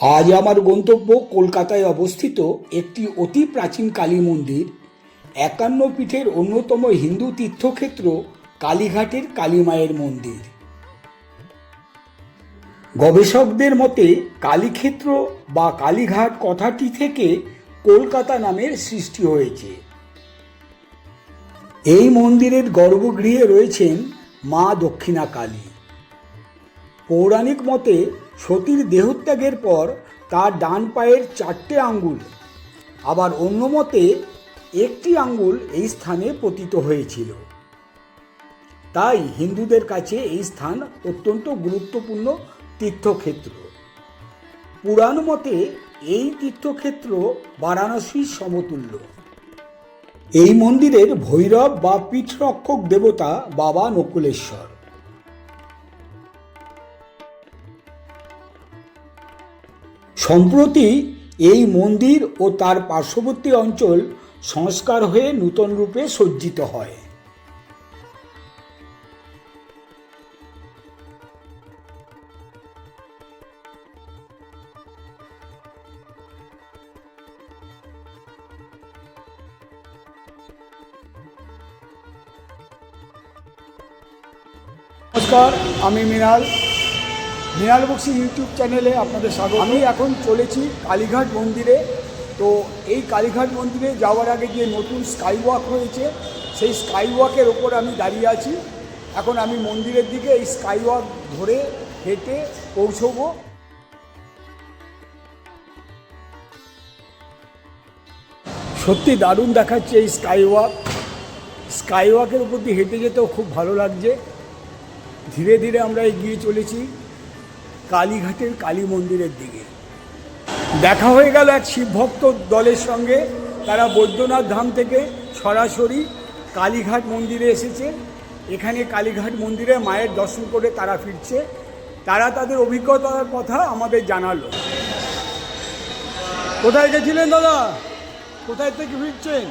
আজ আমার গন্তব্য কলকাতায় অবস্থিত একটি অতি প্রাচীন কালী মন্দির, একান্ন পীঠের অন্যতম হিন্দু তীর্থক্ষেত্র কালীঘাটের কালীমায়ের মন্দির। গবেষকদের মতে, কালীক্ষেত্র বা কালীঘাট কথাটি থেকে কলকাতা নামের সৃষ্টি হয়েছে। এই মন্দিরের গর্ভগৃহে রয়েছেন মা দক্ষিণা কালী পৌরাণিক মতে সতীর দেহত্যাগের পর তার ডান পায়ের চারটে আঙ্গুল। আবার অন্য মতে, একটি আঙ্গুল এই স্থানে পতিত হয়েছিল। তাই হিন্দুদের কাছে এই স্থান অত্যন্ত গুরুত্বপূর্ণ তীর্থক্ষেত্র। পুরাণ মতে এই তীর্থক্ষেত্র বারাণসীর সমতুল্য। এই মন্দিরের ভৈরব বা পীঠরক্ষক দেবতা বাবা নকুলেশ্বর। সম্প্রতি এই মন্দির ও তার পার্শ্ববর্তী অঞ্চল সংস্কার হয়ে নূতন রূপে সজ্জিত হয়। নমস্কার, আমি মৃণাল। মৃণাল বক্সি ইউটিউব চ্যানেলে আপনাদের স্বাগত। আমি এখন চলেছি কালীঘাট মন্দিরে। তো এই কালীঘাট মন্দিরে যাওয়ার আগে যে নতুন স্কাই ওয়াক হয়েছে সেই স্কাই ওয়াকের ওপর আমি দাঁড়িয়ে আছি। এখন আমি মন্দিরের দিকে এই স্কাই ওয়াক ধরে হেঁটে পৌঁছবো। সত্যি দারুণ দেখাচ্ছে এই স্কাই ওয়াক স্কাই ওয়াকের উপর দিয়ে হেঁটে যেতেও খুব ভালো লাগছে। ধীরে ধীরে আমরা এগিয়ে চলেছি। কালীঘাটের কালী মন্দিরের দিকে দেখা হয়ে গেল এক শিবভক্ত দলের সঙ্গে তারা বৈদ্যনাথ ধাম থেকে সরাসরি কালীঘাট মন্দিরে এসেছে এখানে কালীঘাট মন্দিরে মায়ের দর্শন করে তারা ফিরছে তারা তাদের অভিজ্ঞতার কথা আমাদের জানালো কোথায় গেছিলেন দাদা কোথায় থেকে ফিরছেন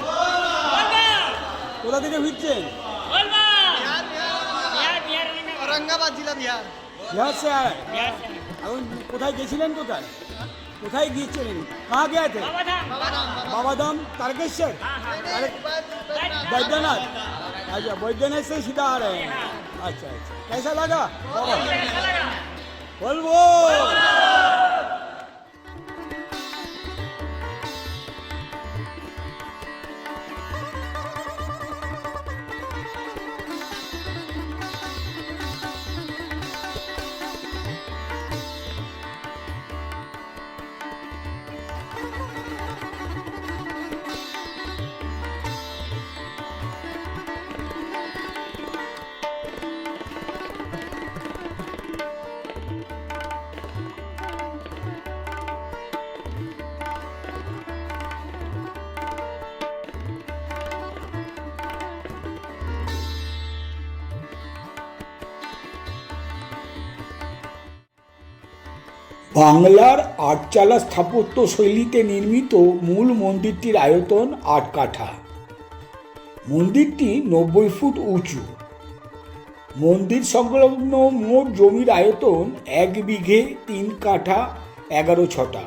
কোথা থেকে ফিরছেন औरंगाबाद जिला बिहार बिहार से आए এখন কোথায় গেছিলেন কোথায় কোথায় গিয়েছিলেন কাহা গিয়ে थे बाबा धाम तारकेश्वर अरे बैद्यनाथ अच्छा बैद्यनाथ से सीधा आ रहे हैं अच्छा अच्छा कैसा लगा बाबा बोलबो বাংলার আটচালা স্থাপত্য শৈলীতে নির্মিত মূল মন্দিরটির আয়তন আট কাঠা। মন্দিরটি নব্বই ফুট উঁচু। মন্দির সংলগ্ন মোট জমির আয়তন এক বিঘে তিন কাঠা এগারো ছটা।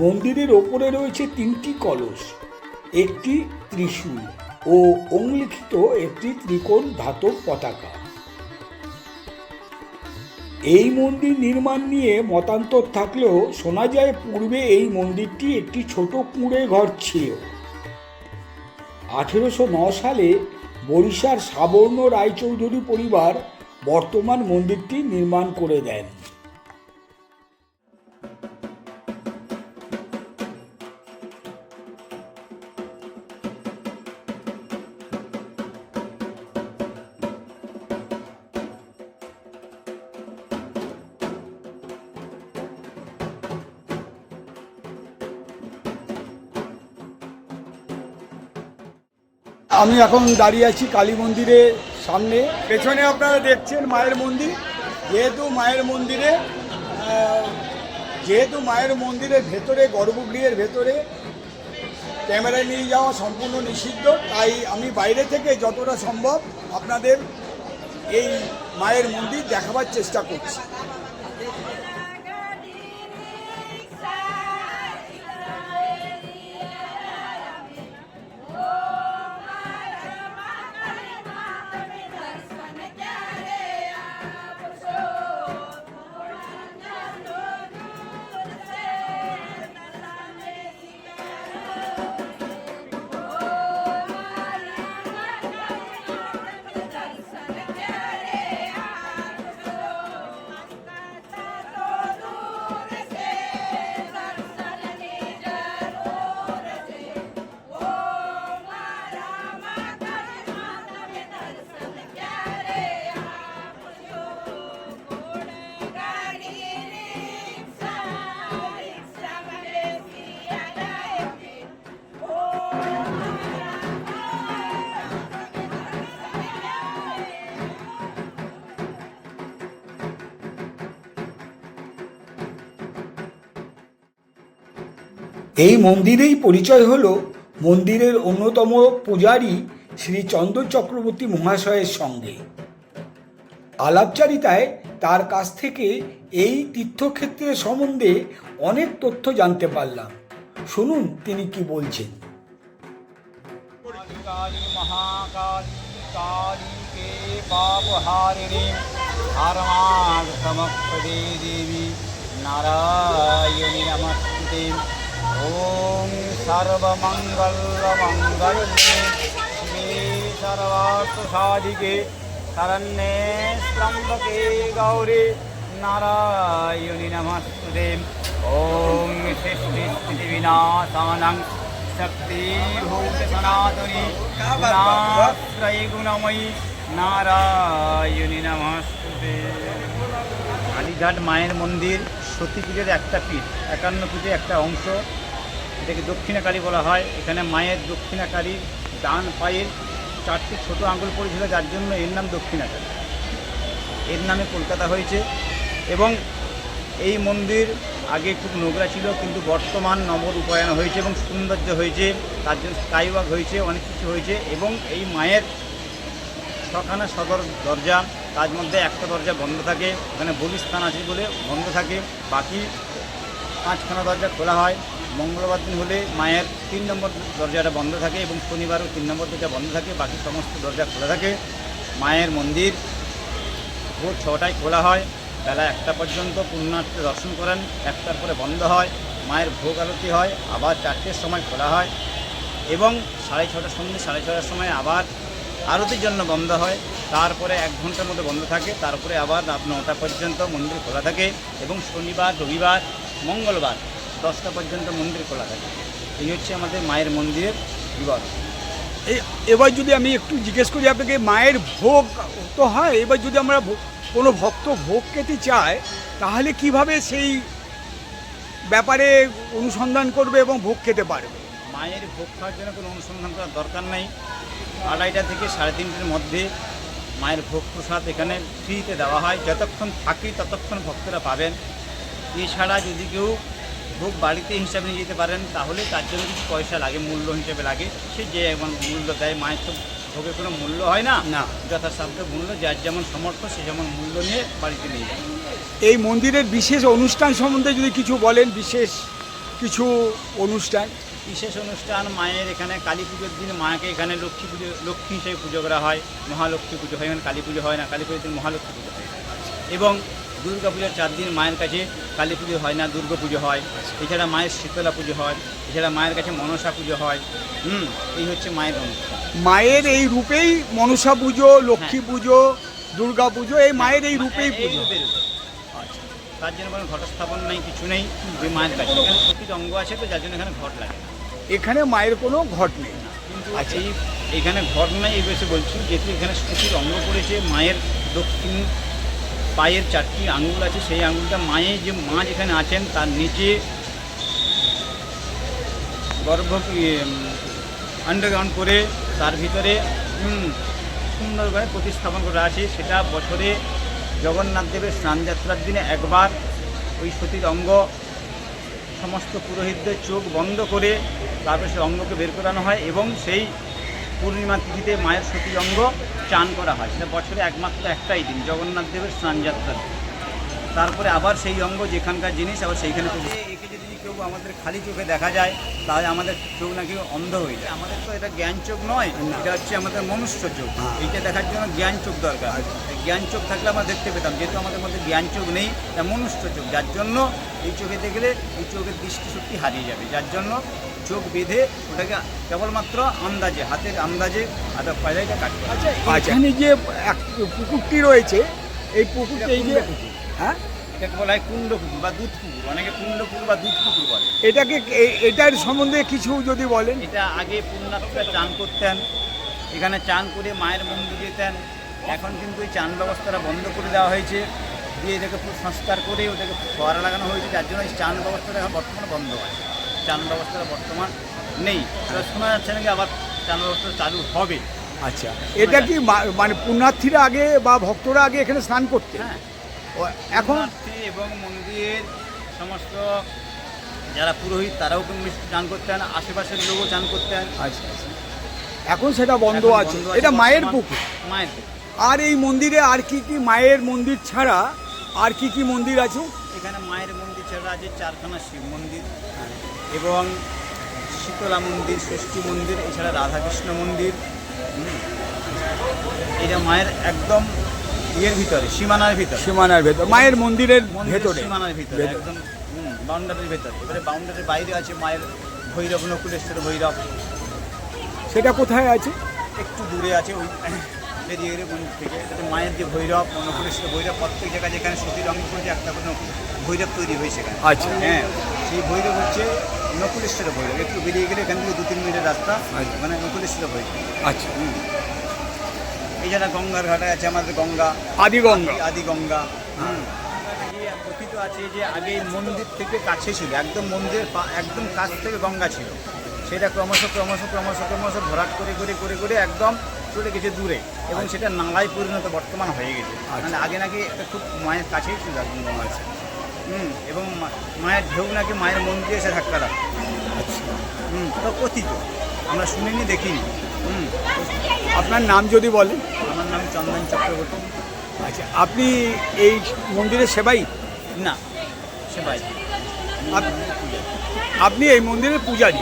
মন্দিরের ওপরে রয়েছে তিনটি কলস, একটি ত্রিশূল ও অঙ্গলিখিত একটি ত্রিকোণ ধাতব পতাকা। এই মন্দির নির্মাণ নিয়ে মতান্তর থাকলেও শোনা যায় পূর্বে এই মন্দিরটি একটি ছোট কুঁড়ে ঘর ছিল। আঠেরোশো ন সালে বরিশার সাবর্ণ রায়চৌধুরী পরিবার বর্তমান মন্দিরটি নির্মাণ করে দেন। আমি এখন দাঁড়িয়ে আছি কালী মন্দিরের সামনে। পেছনে আপনারা দেখছেন মায়ের মন্দির। যেহেতু মায়ের মন্দিরে যেহেতু মায়ের মন্দিরের ভেতরে, গর্ভগৃহের ভেতরে ক্যামেরা নিয়ে যাওয়া সম্পূর্ণ নিষিদ্ধ, তাই আমি বাইরে থেকে যতটা সম্ভব আপনাদের এই মায়ের মন্দির দেখাবার চেষ্টা করছি। এই মন্দিরেই পরিচয় হল মন্দিরের অন্যতম পূজারী শ্রী চন্দন চক্রবর্তী মহাশয়ের সঙ্গে। আলাপচারিতায় তার কাছ থেকে এই তীর্থক্ষেত্রের সম্বন্ধে অনেক তথ্য জানতে পারলাম। শুনুন তিনি কি বলছেন। নারায়ণী নমস্তে काली के पाप हारिणी हरमागतमपदे देवी नारायणी नमस्ते ॐ सर्वमङ्गलमङ्गल्ये शिवे सर्वार्थसाधिके शरण्ये त्र्यम्बके गौरी नारायणि नमस्ते ॐ सृष्टिस्थितिविनाशानं शक्तिभूत सनातनी गुणाश्रयी गुणमयी নারায়ণী নমস্তে কালীঘাট মায়ের মন্দির সতীপীঠের একটা পীঠ একান্ন পীঠের একটা অংশ এটাকে দক্ষিণাকালী বলা হয়। এখানে মায়ের দক্ষিণাকালীর ডান পায়ের চারটি ছোট আঙ্গুল পড়েছিল, যার জন্য এর নাম দক্ষিণাকালী। এর নামে কলকাতা হয়েছে এবং এই মন্দির আগে খুব নোংরা ছিল, কিন্তু বর্তমান নবর রূপায়ণ হয়েছে এবং সৌন্দর্য হয়েছে, তার জন্য স্কাইওয়াক হয়েছে, অনেক কিছু হয়েছে এবং এই মায়ের ছখানা সদর দরজা, তার মধ্যে একটা দরজা বন্ধ থাকে, ওখানে বলিস্থান আছে বলে বন্ধ থাকে, বাকি পাঁচখানা দরজা খোলা হয়। মঙ্গলবার দিন হলে মায়ের তিন নম্বর দরজাটা বন্ধ থাকে এবং শনিবারও তিন নম্বর দরজা বন্ধ থাকে, বাকি সমস্ত দরজা খোলা থাকে। মায়ের মন্দির ভোর ছটায় খোলা হয়, বেলা একটা পর্যন্ত পুণ্যার্থে দর্শন করেন, একটার পরে বন্ধ হয়, মায়ের ভোগ আরতি হয়, আবার চারটের সময় খোলা হয় এবং সাড়ে ছটার সন্ধ্যে, সাড়ে ছটার সময় আবার আরতির জন্য বন্ধ হয়। তারপরে এক ঘণ্টার মধ্যে বন্ধ থাকে, তারপরে আবার রাত নটা পর্যন্ত মন্দির খোলা থাকে এবং শনিবার, রবিবার, মঙ্গলবার দশটা পর্যন্ত মন্দির খোলা থাকে। এই হচ্ছে আমাদের মায়ের মন্দিরের এ- এবার যদি আমি একটু জিজ্ঞেস করি আপনাকে মায়ের ভোগ তো হয় এবার যদি আমরা কোনো ভক্ত ভোগ খেতে চায় তাহলে কীভাবে সেই ব্যাপারে অনুসন্ধান করবে এবং ভোগ খেতে পারবে? মায়ের ভোগ খাওয়ার জন্য কোনো অনুসন্ধান করার দরকার নেই। আড়াইটা থেকে সাড়ে তিনটের মধ্যে মায়ের ভোগ প্রসাদ এখানে ফ্রিতে দেওয়া হয়। যতক্ষণ থাকি ততক্ষণ ভক্তরা পাবেন। এছাড়া যদি কেউ ভোগ বাড়িতে হিসাবে নিয়ে যেতে পারেন তাহলে তার জন্য কিছু পয়সা লাগে মূল্য হিসেবে লাগে। সে যে এমন মূল্য দেয় মায়ের তো ভোগের কোনো মূল্য হয় না। না। যথাসাধ্য মূল্য যার যেমন সমর্থ সে যেমন মূল্য নিয়ে বাড়িতে নিয়ে যায়। এই মন্দিরের বিশেষ অনুষ্ঠান সম্বন্ধে যদি কিছু বলেন বিশেষ কিছু অনুষ্ঠান? বিশেষ অনুষ্ঠান মায়ের এখানে কালী পুজোর দিন মাকে এখানে লক্ষ্মী পুজো লক্ষ্মী হিসেবে পুজো করা হয় মহালক্ষ্মী পুজো হয় এখানে কালী পুজো হয় না কালী পুজোর দিন মহালক্ষ্মী পুজো হয়। এবং দুর্গা পুজোর চার দিন মায়ের কাছে কালী পুজো হয় না দুর্গা পুজো হয়। এছাড়া মায়ের শীতলা পুজো হয় এছাড়া মায়ের কাছে মনসা পুজো হয়। হুম এই হচ্ছে মায়ের অনুষ্ঠান মায়ের এই রূপেই মনসা পুজো লক্ষ্মী পুজো দুর্গা পুজো এই মায়ের এই রূপেই পুজো। আচ্ছা তার জন্য কোনো ঘটস্থাপন নেই কিছু নেই ওই মায়ের কাছে। এখানে প্রকৃত অঙ্গ আছে তো যার জন্য এখানে ঘট লাগে এখানে মায়ের কোনো ঘট নেই। কিন্তু আচ্ছা। এই এখানে ঘর নাই এই বেশি বলছি যেহেতু এখানে সতীর অঙ্গ পড়েছে মায়ের দক্ষিণ পায়ের চারটি আঙ্গুল আছে, সেই আঙ্গুলটা মায়ের যে মা যেখানে আছেন, তার নিচে গর্ভ আন্ডারগ্রাউন্ড করে তার ভিতরে সুন্দরভাবে প্রতিস্থাপন করা আছে। সেটা বছরে জগন্নাথ দেবের স্নানযাত্রার দিনে একবার ওই সতীর অঙ্গ, সমস্ত পুরোহিতদের চোখ বন্ধ করে তারপরে সেই অঙ্গকে বের করানো হয় এবং সেই পূর্ণিমা তিথিতে মায়ের সতী অঙ্গ চান করা হয়। সেটা বছরে একমাত্র একটাই দিন, জগন্নাথ দেবের স্নানযাত্রা তারপরে আবার সেই অঙ্গ যেখানকার জিনিস আবার সেইখানে একে যদি কেউ আমাদের খালি চোখে দেখা যায় তাহলে আমাদের চোখ নাকি অন্ধ হয়ে যায়। আমাদের তো এটা জ্ঞান চোখ নয় এটা হচ্ছে আমাদের মনুষ্য চোখ। এইটা দেখার জন্য জ্ঞান চোখ দরকার। জ্ঞান চোখ থাকলে আমরা দেখতে পেতাম। যেহেতু আমাদের মধ্যে জ্ঞান চোখ নেই তা মনুষ্য চোখ। যার জন্য এই চোখে দেখলে এই চোখের দৃষ্টিশক্তি হারিয়ে যাবে। যার জন্য চোখ বেঁধে ওটাকে কেবলমাত্র আন্দাজে হাতের আন্দাজে আদা পায়রাইটা কাজ করে আচ্ছা এখানে যে এক পুকুরটি রয়েছে এই পুকুরটি এই যে। হ্যাঁ? এটাকে বলা হয় কুণ্ড পুকুর বা দুধ পুকুর অনেকে কুণ্ড পুকুর বা দুধ পুকুর বলে। এটাকে এটার সম্বন্ধে কিছু যদি বলেন। এটা আগে পুণ্যার্থীরা চান করতেন এখানে চান করে মায়ের মন্দির যেতেন। এখন কিন্তু এই চান ব্যবস্থাটা বন্ধ করে দেওয়া হয়েছে। দিয়ে এটাকে সংস্কার করে ওটাকে ফোয়ারা লাগানো হয়েছে। যার জন্য এই চান ব্যবস্থাটা এখন বর্তমানে বন্ধ আছে। চান ব্যবস্থাটা বর্তমান নেই। শোনা যাচ্ছে নাকি আবার চান ব্যবস্থা চালু হবে। আচ্ছা। এটা কি মা- মানে পুণ্যার্থীরা আগে বা ভক্তরা আগে এখানে স্নান করতে হ্যাঁ। এখন? এবং মন্দির সমস্ত যারা পুরোহিত তারাও কিন্তু চান করতেন আশেপাশের লোকও চান করতেন আচ্ছা আচ্ছা। এখন সেটা বন্ধ আছে। এটা মায়ের পুকুর মায়ের আর এই মন্দিরে আর কি কি মায়ের মন্দির ছাড়া আর কি কি মন্দির আছে? এখানে মায়ের মন্দির ছাড়া আছে চারখানা শিব মন্দির এবং শীতলা মন্দির ষষ্ঠী মন্দির এছাড়া রাধাকৃষ্ণ মন্দির। এটা মায়ের একদম ইয়ের ভিতরে সীমানার ভিতরে। সীমানার ভেতর মায়ের মন্দিরের ভেতরে। সীমানার ভিতরে। একদম বাউন্ডারির ভেতরে। এবারে বাউন্ডারির বাইরে আছে মায়ের ভৈরব নকুলেশ্বর ভৈরব। সেটা কোথায় আছে? একটু দূরে আছে ওই বেরিয়ে গেলে মন্দির থেকে। এটাতে মায়ের যে ভৈরব নকুলেশ্বর ভৈরব প্রত্যেক জায়গায় যেখানে সতীর অঙ্গ করেছে একটা করে ভৈরব তৈরি হয়েছে এখানে আচ্ছা। হ্যাঁ সেই ভৈরব হচ্ছে নকুলেশ্বর ভৈরব। একটু বেরিয়ে গেলে এখান থেকে দু তিন মিনিটের রাস্তা। মানে নকুলেশ্বর ভৈরব। আচ্ছা। হুম। এছাড়া গঙ্গার ঘাটে আছে আমাদের গঙ্গা। আদি গঙ্গা। আদি গঙ্গা। হুম। যে কথিত আছে যে আগে মন্দির থেকে কাছে ছিল একদম মন্দিরের পা- একদম কাছ থেকে গঙ্গা ছিল। সেটা ক্রমশ ক্রমশ ক্রমশ ক্রমশ ভরাট করে করে করে করে একদম চলে গেছে দূরে এবং সেটা নালায় পরিণত বর্তমান হয়ে গেছে। মানে আগে নাকি একটা খুব মায়ের কাছেই ছিল একদম গঙ্গা আছে। হুম এবং মায়ের ঢেউ নাকি মায়ের মন্দিরে এসে ধাক্কা দেয়। হুম তো কথিত আমরা শুনিনি দেখিনি। হুম। আপনার নাম যদি বলেন। আমার নাম চন্দন চক্রবর্তী। আচ্ছা আপনি এই মন্দিরের সেবাই? না সেবাই। আপনি এই মন্দিরের পূজারী?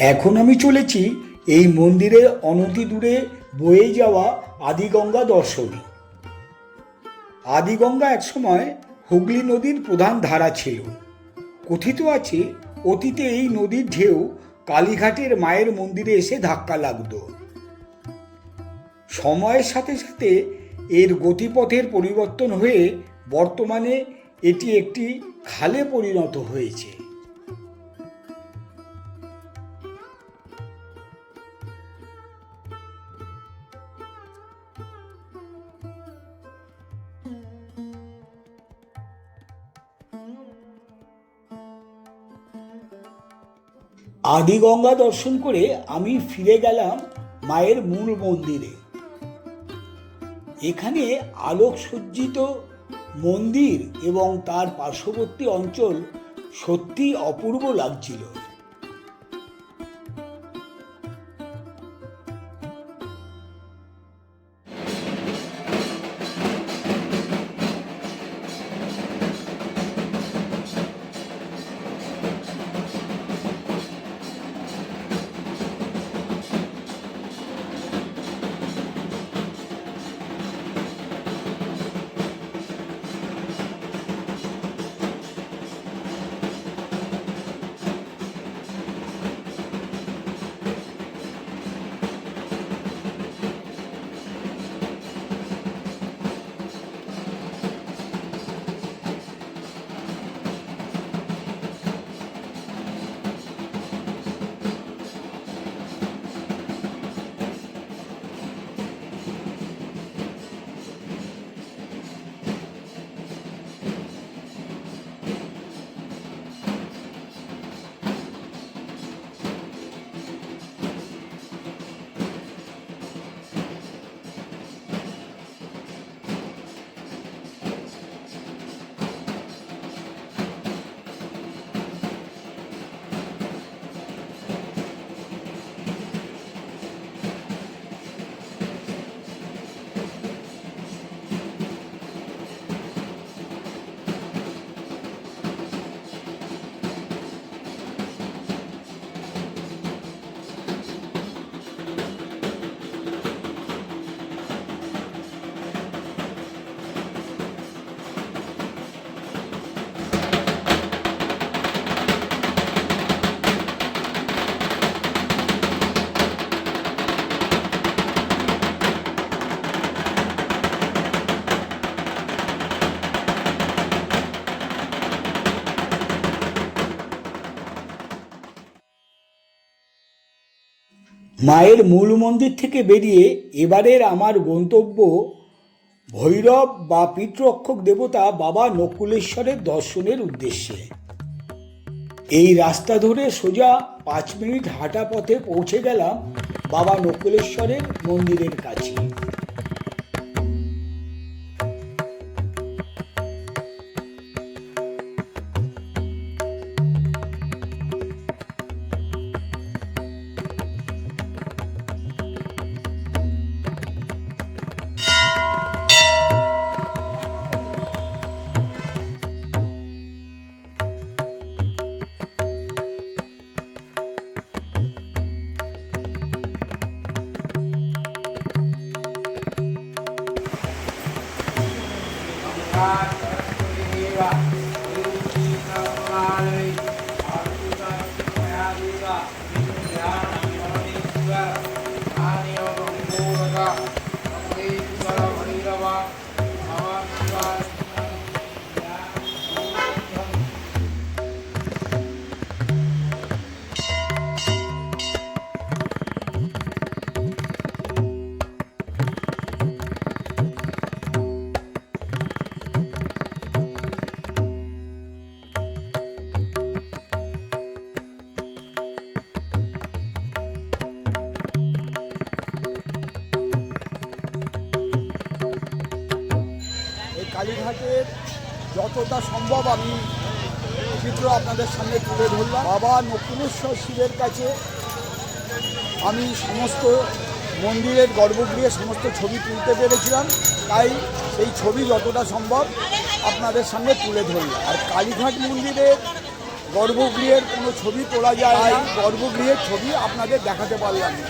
এখন আমি চলেছি এই মন্দিরের অনতি দূরে বয়ে যাওয়া আদিগঙ্গা দর্শনে। আদিগঙ্গা একসময় হুগলি নদীর প্রধান ধারা ছিল। কথিত আছে, অতীতে এই নদীর ঢেউ কালীঘাটের মায়ের মন্দিরে এসে ধাক্কা লাগতো। সময়ের সাথে সাথে এর গতিপথের পরিবর্তন হয়ে বর্তমানে এটি একটি খালে পরিণত হয়েছে। আদিগঙ্গা দর্শন করে আমি ফিরে গেলাম মায়ের মূল মন্দিরে। এখানে আলোকসজ্জিত মন্দির এবং তার পার্শ্ববর্তী অঞ্চল সত্যি অপূর্ব লাগছিল। মায়ের মূল মন্দির থেকে বেরিয়ে এবারের আমার গন্তব্য ভৈরব বা পিতৃরক্ষক দেবতা বাবা নকুলেশ্বরের দর্শনের উদ্দেশ্যে। এই রাস্তা ধরে সোজা পাঁচ মিনিট হাঁটা পথে পৌঁছে গেলাম বাবা নকুলেশ্বরের মন্দিরের কাছে। এই কালীঘাটের যতটা সম্ভব আমি চিত্র আপনাদের সামনে তুলে ধরলাম। বাবা নকুলেশ্বর শিবের কাছে আমি সমস্ত মন্দিরের গর্ভগৃহে সমস্ত ছবি তুলতে পেরেছিলাম। তাই সেই ছবি যতটা সম্ভব আপনাদের সামনে তুলে ধরলাম। আর কালীঘাট মন্দিরের গর্ভগৃহের কোনো ছবি তোলা যায় না। গর্ভগৃহের ছবি আপনাদের দেখাতে পারলাম না।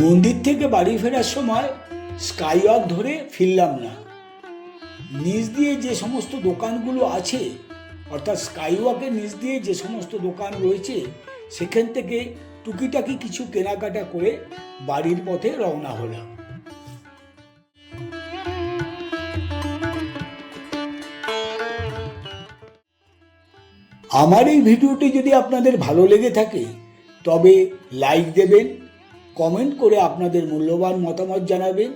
মন্দির থেকে বাড়ি ফেরার সময় স্কাইওয়াক ধরে ফিরলাম না। নিচ দিয়ে যে সমস্ত দোকানগুলো আছে, অর্থাৎ স্কাইওয়াকের নিচ দিয়ে যে সমস্ত দোকান রয়েছে, সেখান থেকে টুকিটাকি কিছু কেনাকাটা করে বাড়ির পথে রওনা হলাম। আমার এই ভিডিওটি যদি আপনাদের ভালো লেগে থাকে, তবে লাইক দেবেন কমেন্ট করে আপনাদের মূল্যবান মতামত জানাবেন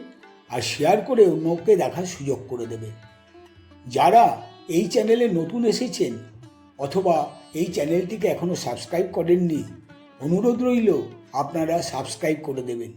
আর শেয়ার করে অন্যকে দেখার সুযোগ করে দেবে। যারা এই চ্যানেলে নতুন এসেছেন অথবা এই চ্যানেলটিকে এখনও সাবস্ক্রাইব করেননি, অনুরোধ রইল আপনারা সাবস্ক্রাইব করে দেবেন।